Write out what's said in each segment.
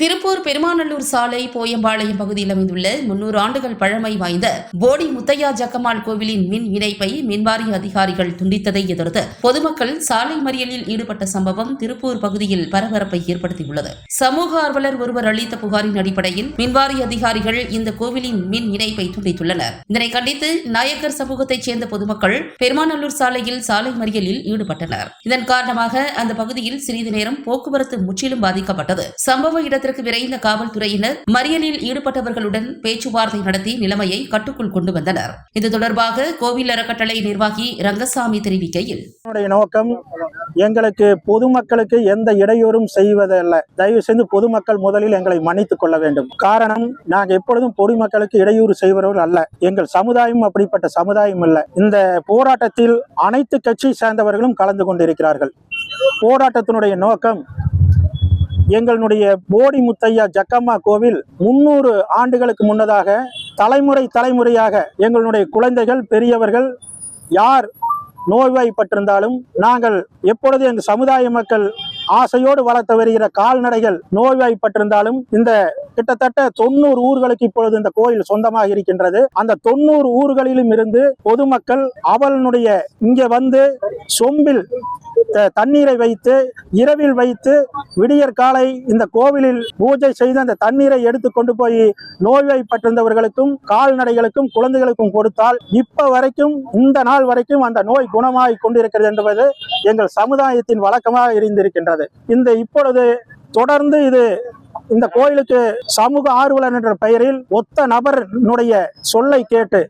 திருப்பூர் பெருமாநல்லூர் சாலை போயம்பாளையம் பகுதியில் அமைந்துள்ள முன்னூறு ஆண்டுகள் பழமை வாய்ந்த போடி முத்தையா ஜக்கம்மாள் கோவிலின் மின் இணைப்பை மின்வாரிய அதிகாரிகள் துண்டித்ததை எதிர்த்து பொதுமக்கள் சாலை மறியலில் ஈடுபட்ட சம்பவம் திருப்பூர் பகுதியில் பரபரப்பை ஏற்படுத்தியுள்ளது. சமூக ஆர்வலர் ஒருவர் அளித்த புகாரின் அடிப்படையில் மின்வாரிய அதிகாரிகள் இந்த கோவிலின் மின் இணைப்பை துண்டித்துள்ளனர். இதனை கண்டித்து நாயக்கர் சமூகத்தைச் சேர்ந்த பொதுமக்கள் பெருமாநல்லூர் சாலையில் சாலை மறியலில் ஈடுபட்டனர். இதன் காரணமாக அந்த பகுதியில் சிறிது நேரம் போக்குவரத்து முற்றிலும் பாதிக்கப்பட்டது. சம்பவ இடத்தில் இதற்கு விரைந்த காவல்துறையினர் மறியலில் ஈடுபட்டவர்களுடன் பேச்சுவார்த்தை நடத்தி நிலைமையை கட்டுக்குள் கொண்டு வந்தனர். இது தொடர்பாக கோவில் அறக்கட்டளை நிர்வாகி ரங்கசாமி தெரிவிக்கையில் என்னுடைய நோக்கம் எங்களுக்கு பொதுமக்களுக்கு எந்த இடையூறும் செய்வதல்ல. தயவு செய்து பொதுமக்கள் முதலில் எங்களை மன்னித்துக் கொள்ள வேண்டும். காரணம் நாங்கள் எப்பொழுதும் பொதுமக்களுக்கு இடையூறு செய்வர்கள் அல்ல. எங்கள் சமுதாயம் அப்படிப்பட்ட சமுதாயம் அல்ல இந்த போராட்டத்தில் அனைத்து கட்சி சேர்ந்தவர்களும் கலந்து கொண்டிருக்கிறார்கள். போராட்டத்தினுடைய நோக்கம் எங்களுடைய போடி முத்தையா ஜக்கம்மா கோவில் முன்னூறு ஆண்டுகளுக்கு முன்னதாக தலைமுறை தலைமுறையாக எங்களுடைய குழந்தைகள் பெரியவர்கள் யார் நோய்வாய்ப்பட்டிருந்தாலும் நாங்கள் எப்பொழுது எங்கள் சமுதாய மக்கள் ஆசையோடு வளர்த்து வருகிற கால்நடைகள் நோய்வாய்ப்பட்டிருந்தாலும் இந்த கிட்டத்தட்ட தொண்ணூறு ஊர்களுக்கு இப்பொழுது இந்த கோயில் சொந்தமாக இருக்கின்றது. அந்த தொண்ணூறு ஊர்களிலும் இருந்து பொதுமக்கள் அவளுடைய இங்கே வந்து சொம்பில் தண்ணீரை வைத்து இரவில் வைத்து விடியற் காலை இந்த கோவிலில் பூஜை செய்து அந்த தண்ணீரை எடுத்து கொண்டு போய் நோய்வாய்ப்பட்டிருந்தவர்களுக்கும் கால்நடைகளுக்கும் குழந்தைகளுக்கும் கொடுத்தால் இப்ப வரைக்கும் இந்த நாள் வரைக்கும் அந்த நோய் குணமாகிக் கொண்டிருக்கிறது என்பது எங்கள் சமுதாயத்தின் வழக்கமாக இருந்திருக்கின்றது. இந்த இப்பொழுது தொடர்ந்து இது இந்த கோயிலுக்கு சமூக ஆர்வலர் என்ற பெயரில் ஒத்த நபரினுடைய சொல்லை கேட்டு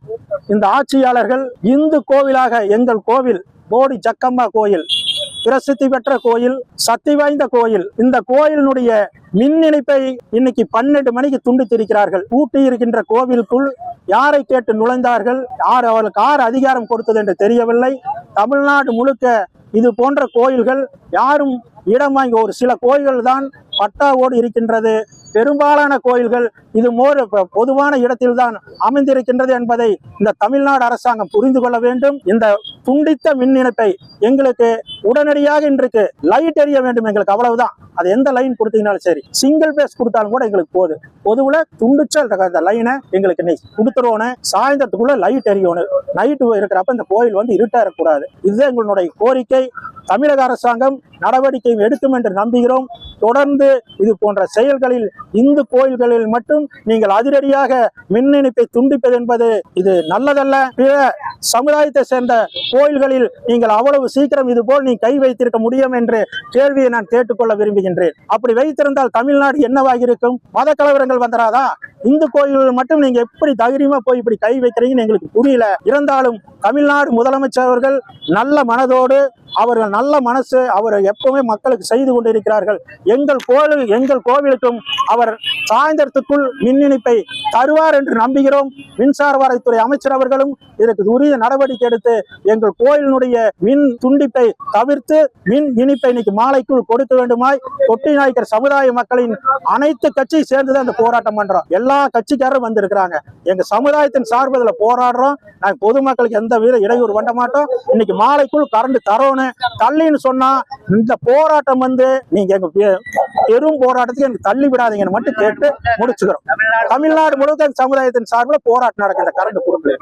இந்த ஆட்சியாளர்கள் இந்து கோவிலாக எங்கள் கோவில் போடி ஜக்கம்மா கோயில் பிரசித்தி பெற்ற கோயில் சக்தி வாய்ந்த கோயில் இந்த கோயிலினுடைய மின் இணைப்பை இன்னைக்கு பன்னெண்டு மணிக்கு துண்டித்திருக்கிறார்கள். ஊட்டி இருக்கின்ற கோவிலுக்குள் யாரை கேட்டு நுழைந்தார்கள்? யார் அவர்களுக்கு யார் அதிகாரம் கொடுத்தது என்று தெரியவில்லை. தமிழ்நாடு முழுக்க இது போன்ற கோயில்கள் யாரும் இடம் வாங்கி ஒரு சில கோயில்கள் தான் பட்டாவோடு இருக்கின்றது. பெரும்பாலான கோயில்கள் இது மோர் பொதுவான இடத்தில்தான் அமைந்திருக்கின்றது என்பதை இந்த தமிழ்நாடு அரசாங்கம் புரிந்து கொள்ள வேண்டும். இந்த துண்டித்த மின் இணைப்பை எங்களுக்கு உடனடியாக இன்றைக்கு லைட் எரிய வேண்டும். எங்களுக்கு அவ்வளவுதான். அது எந்த லைன் கொடுத்தீங்கனாலும் சரி. சிங்கிள் பேஸ் கொடுத்தாலும் கூட எங்களுக்கு போதும் பொதுவில் துண்டிச்ச அந்த- லைனை எங்களுக்கு நீ கொடுத்துருவோன்னு சாயந்தரத்துக்குள்ள லைட் எரியணும். நைட்டு இருக்கிறப்ப இந்த கோயில் வந்து இருட்டா இருக்கக்கூடாது. இதுதான் எங்களுடைய கோரிக்கை. தமிழக அரசாங்கம் நடவடிக்கை எடுக்கும் என்று நம்புகிறோம். தொடர்ந்து இது போன்ற செயல்களில் இந்து கோயில்களில் மட்டும் நீங்கள் அதிரடியாக மின் இணைப்பை துண்டிப்பது என்பது இது நல்லதல்ல. பிற சமுதாயத்தை சேர்ந்த கோயில்களில் நீங்கள் அவ்வளவு சீக்கிரம் இது போல் நீ கை வைத்திருக்க முடியும் என்று கேள்வியை நான் கேட்டுக்கொள்ள விரும்புகின்றேன். அப்படி வைத்திருந்தால் தமிழ்நாடு என்னவாக இருக்கும் மத கலவரங்கள் வந்துடாதா இந்து கோயில்கள் மட்டும் நீங்க எப்படி தைரியமா போய் இப்படி கை வைக்கிறீங்கன்னு எங்களுக்கு புரியல. இருந்தாலும் தமிழ்நாடு முதலமைச்சர் அவர்கள் நல்ல மனதோடு அவர்கள் நல்ல மனசு அவர் எப்பவுமே மக்களுக்கு செய்து கொண்டிருக்கிறார்கள். எங்கள் கோவில் எங்கள் கோவிலுக்கும் அவர் சாயந்தரத்துக்குள் மின் இணைப்பை தருவார் என்று நம்புகிறோம். மின்சார வாரத்துறை அமைச்சர் அவர்களும் இதற்கு உரிய நடவடிக்கை எடுத்து எங்கள் கோயிலினுடைய மின் துண்டிப்பை தவிர்த்து மின் இனிப்பை இன்னைக்கு மாலைக்குள் கொடுக்க வேண்டுமாய் தொட்டி நாயக்கர் சமுதாய மக்களின் அனைத்து கட்சியை சேர்ந்துதான் அந்த போராட்டம் பண்றோம். எல்லா கட்சிக்காரரும் வந்திருக்கிறாங்க. எங்க சமுதாயத்தின் சார்பில் போராடுறோம். நாங்க பொதுமக்களுக்கு எந்த வித இடையூறு பண்ண மாட்டோம். இன்னைக்கு மாலைக்குள் கரண்ட் தரோன்னு தள்ளின்னு சொன்னா இந்த போராட்டம் வந்து நீங்க எங்க பெரும் போராட்டத்துக்கு எனக்கு தள்ளி விடாதீங்கன்னு மட்டும் கேட்டு முடிச்சுக்கிறோம். தமிழ்நாடு முழுக்க சமுதாயத்தின் சார்பில் போராட்டம் நடக்கிற கரண்ட் கொடுக்கல